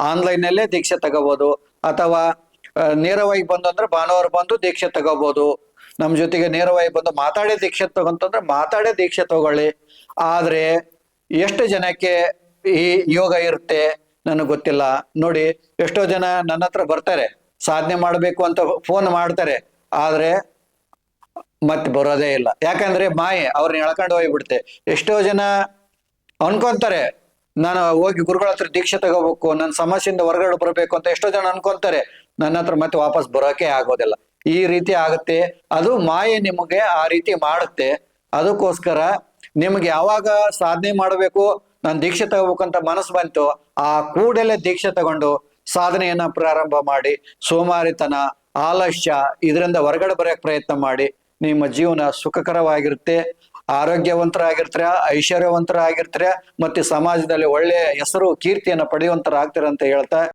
ಆನ್ಲೈನಲ್ಲೇ ದೀಕ್ಷೆ ತಗೋಬೋದು. ಅಥವಾ ನೇರವಾಗಿ ಬಂದು ಅಂದ್ರೆ ಭಾನುವಾರ ಬಂದು ದೀಕ್ಷೆ ತಗೋಬಹುದು ನಮ್ಮ ಜೊತೆಗೆ ನೇರವಾಗಿ ಬಂದು ಮಾತಾಡೇ ದೀಕ್ಷೆ ತಗೊಂತಂದ್ರೆ ಮಾತಾಡೇ ದೀಕ್ಷೆ ತಗೊಳ್ಳಿ. ಆದ್ರೆ, ಎಷ್ಟು ಜನಕ್ಕೆ ಈ ಯೋಗ ಇರುತ್ತೆ ನನಗೆ ಗೊತ್ತಿಲ್ಲ. ನೋಡಿ, ಎಷ್ಟೋ ಜನ ನನ್ನ ಹತ್ರ ಬರ್ತಾರೆ. ಸಾಧನೆ ಮಾಡಬೇಕು ಅಂತ ಫೋನ್ ಮಾಡ್ತಾರೆ. ಆದ್ರೆ ಮತ್ತೆ ಬರೋದೇ ಇಲ್ಲ. ಯಾಕಂದ್ರೆ, ಮಾಯೆ ಅವ್ರನ್ನ ಎಳ್ಕೊಂಡು ಹೋಗ್ಬಿಡುತ್ತೆ. ಎಷ್ಟೋ ಜನ ಅನ್ಕೊಂತಾರೆ ನಾನು ಹೋಗಿ ಗುರುಗಳ ಹತ್ರ ದೀಕ್ಷೆ ತಗೋಬೇಕು ನನ್ನ ಸಮಸ್ಯೆಯಿಂದ ಹೊರಗಡೆ ಬರಬೇಕು ಅಂತ ಎಷ್ಟೋ ಜನ ಅನ್ಕೊಂತಾರೆ, ನನ್ನ ಹತ್ರ ಮತ್ತೆ ವಾಪಸ್ ಬರೋಕೆ ಆಗೋದಿಲ್ಲ. ಈ ರೀತಿ ಆಗುತ್ತೆ. ಅದು ಮಾಯೆ ನಿಮಗೆ ಆ ರೀತಿ ಮಾಡುತ್ತೆ. ಅದಕ್ಕೋಸ್ಕರ ನಿಮ್ಗೆ ಯಾವಾಗ ಸಾಧನೆ ಮಾಡಬೇಕು, ನಾನು ದೀಕ್ಷೆ ತಗೋಬೇಕಂತ ಮನಸ್ಸು ಬಂತು, ಆ ಕೂಡಲೇ ದೀಕ್ಷೆ ತಗೊಂಡು ಸಾಧನೆಯನ್ನ ಪ್ರಾರಂಭ ಮಾಡಿ, ಸೋಮಾರಿತನ, ಆಲಸ್ಯ, ಇದರಿಂದ ಹೊರಗಡೆ ಬರೋಕ್ ಪ್ರಯತ್ನ ಮಾಡಿ, ನಿಮ್ಮ ಜೀವನ ಸುಖಕರವಾಗಿರುತ್ತೆ. ಆರೋಗ್ಯವಂತರಾಗಿರ್ತೀರ ಐಶ್ವರ್ಯವಂತರಾಗಿರ್ತೀರ ಮತ್ತೆ ಸಮಾಜದಲ್ಲಿ ಒಳ್ಳೆಯ ಹೆಸರು ಕೀರ್ತಿಯನ್ನು ಪಡೆಯುವಂತರಾಗ್ತೀರ ಅಂತ ಹೇಳ್ತಾ